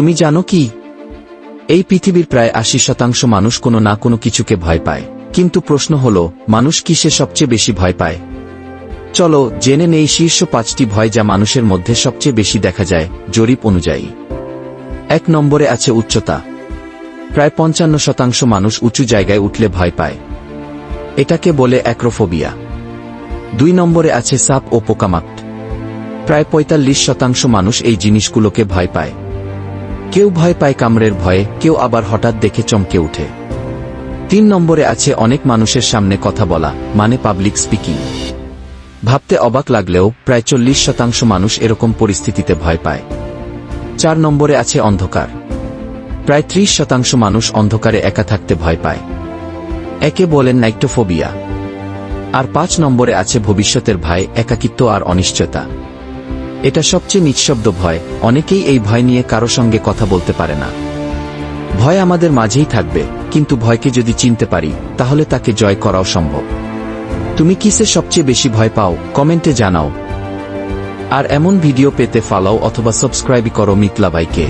তুমি জানো কি? এই পৃথিবীর প্রায় আশি শতাংশ মানুষ কোনো না কোনো কিছুকে ভয় পায়। কিন্তু প্রশ্ন হল, মানুষ কিসে সবচেয়ে বেশি ভয় পায়? চলো, জেনে নেই শীর্ষ পাঁচটি ভয় যা মানুষের মধ্যে সবচেয়ে বেশি দেখা যায়, জরিপ অনুযায়ী। এক নম্বরে আছে উচ্চতা। প্রায় পঞ্চান্ন শতাংশ মানুষ উঁচু জায়গায় উঠলে ভয় পায়। এটাকে বলে অ্যাক্রোফোবিয়া। দুই নম্বরে আছে সাপ ও পোকামাকট প্রায় পঁয়তাল্লিশ শতাংশ মানুষ এই জিনিসগুলোকে ভয় পায়। কেউ ভয় পায় কামড়ের ভয়ে, কেউ আবার হঠাৎ দেখে চমকে উঠে। তিন নম্বরে আছে অনেক মানুষের সামনে কথা বলা মানে পাবলিক স্পিকিং ভাবতে অবাক লাগলেও প্রায় চল্লিশ শতাংশ মানুষ এরকম পরিস্থিতিতে ভয় পায়। চার নম্বরে আছে অন্ধকার। প্রায় ত্রিশ শতাংশ মানুষ অন্ধকারে একা থাকতে ভয় পায়। একে বলেন নাইট্টোফোবিয়া আর পাঁচ নম্বরে আছে ভবিষ্যতের ভয়, একাকিত্ব আর অনিশ্চয়তা। এটা সবচেয়ে নিঃশব্দ ভয়। অনেকেই এই ভয় নিয়ে কারও সঙ্গে কথা বলতে পারে না। ভয় আমাদের মাঝেই থাকবে, কিন্তু ভয়কে যদি চিনতে পারি, তাহলে তাকে জয় করাও সম্ভব। তুমি কিসে সবচেয়ে বেশি ভয় পাও? কমেন্টে জানাও। আর এমন ভিডিও পেতে ফলাও অথবা সাবস্ক্রাইব করো মিতলাবাইকে